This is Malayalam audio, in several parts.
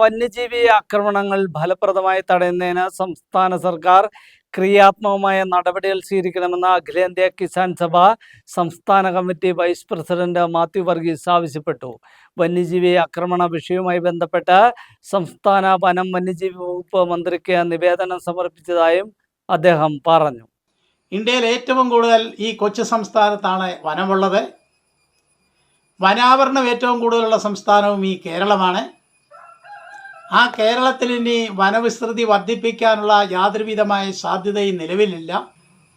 വന്യജീവി ആക്രമണങ്ങൾ ഫലപ്രദമായി തടയുന്നതിന് സംസ്ഥാന സർക്കാർ ക്രിയാത്മകമായ നടപടികൾ സ്വീകരിക്കണമെന്ന് അഖിലേന്ത്യാ കിസാൻ സഭ സംസ്ഥാന committee vice president Mathew Varghese ആവശ്യപ്പെട്ടു. വന്യജീവി ആക്രമണ വിഷയവുമായി ബന്ധപ്പെട്ട് സംസ്ഥാന വനം വന്യജീവി വകുപ്പ് മന്ത്രിക്ക് നിവേദനം സമർപ്പിച്ചതായും അദ്ദേഹം പറഞ്ഞു. ഇന്ത്യയിൽ ഏറ്റവും കൂടുതൽ ഈ കൊച്ചു സംസ്ഥാനത്താണ് വനമുള്ളത്. വനാവരണം ഏറ്റവും കൂടുതലുള്ള സംസ്ഥാനവും ഈ കേരളമാണ്. ആ കേരളത്തിൽ ഇനി വനവിസ്തൃതി വർദ്ധിപ്പിക്കാനുള്ള യാതൊരുവിധമായ സാധ്യതയും നിലവിലില്ല.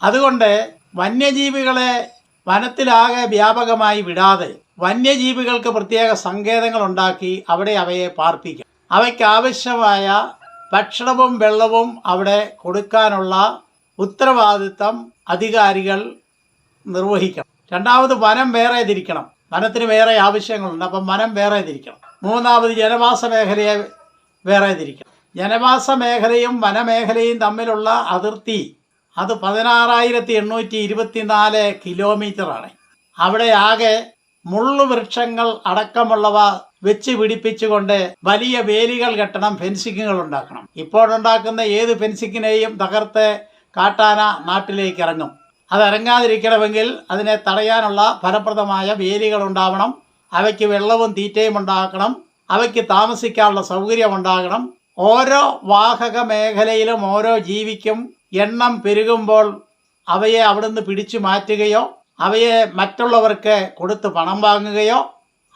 അതുകൊണ്ട് വന്യജീവികളെ വനത്തിലാകെ വ്യാപകമായി വിടാതെ വന്യജീവികൾക്ക് പ്രത്യേക സങ്കേതങ്ങൾ ഉണ്ടാക്കി അവിടെ അവയെ പാർപ്പിക്കും. അവയ്ക്കാവശ്യമായ ഭക്ഷണവും വെള്ളവും അവിടെ കൊടുക്കാനുള്ള ഉത്തരവാദിത്തം അധികാരികൾ നിർവഹിക്കണം. രണ്ടാമത് വനം വേറെ തിരിക്കണം വനത്തിന് വേറെ ആവശ്യങ്ങളുണ്ട്. അപ്പം വനം വേറെ തിരിക്കണം മൂന്നാമത് ജനവാസ മേഖലയെ വേറെ തിരിക്കണം ജനവാസ മേഖലയും വനമേഖലയും തമ്മിലുള്ള അതിർത്തി അത് പതിനാറായിരത്തി എണ്ണൂറ്റി ഇരുപത്തിനാല് കിലോമീറ്ററാണ്. അവിടെ ആകെ മുള്ളുവൃക്ഷങ്ങൾ അടക്കമുള്ളവ വെച്ച് പിടിപ്പിച്ചുകൊണ്ട് വലിയ വേലികൾ കെട്ടണം ഫെൻസിങ്ങുകൾ ഉണ്ടാക്കണം. ഇപ്പോഴുണ്ടാക്കുന്ന ഏത് ഫെൻസിങ്ങിനെയും തകർത്ത് കാട്ടാന നാട്ടിലേക്ക് ഇറങ്ങും. അത് ഇറങ്ങാതിരിക്കണമെങ്കിൽ അതിനെ തടയാനുള്ള ഫലപ്രദമായ വേലികൾ ഉണ്ടാവണം അവയ്ക്ക് വെള്ളവും തീറ്റയും ഉണ്ടാക്കണം അവയ്ക്ക് താമസിക്കാനുള്ള സൗകര്യം ഉണ്ടാകണം ഓരോ വാഹക മേഖലയിലും ഓരോ ജീവിക്കും എണ്ണം പെരുകുമ്പോൾ അവയെ അവിടുന്ന് പിടിച്ചു മാറ്റുകയോ അവയെ മറ്റുള്ളവർക്ക് കൊടുത്ത് പണം വാങ്ങുകയോ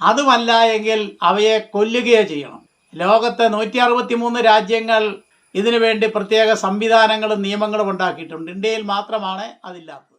അതുമല്ല എങ്കിൽ അവയെ കൊല്ലുകയോ ചെയ്യണം. ലോകത്തെ നൂറ്റി അറുപത്തി മൂന്ന് രാജ്യങ്ങൾ ഇതിനുവേണ്ടി പ്രത്യേക സംവിധാനങ്ങളും നിയമങ്ങളും ഉണ്ടാക്കിയിട്ടുണ്ട്. ഇന്ത്യയിൽ മാത്രമാണ് അതില്ലാത്തത്.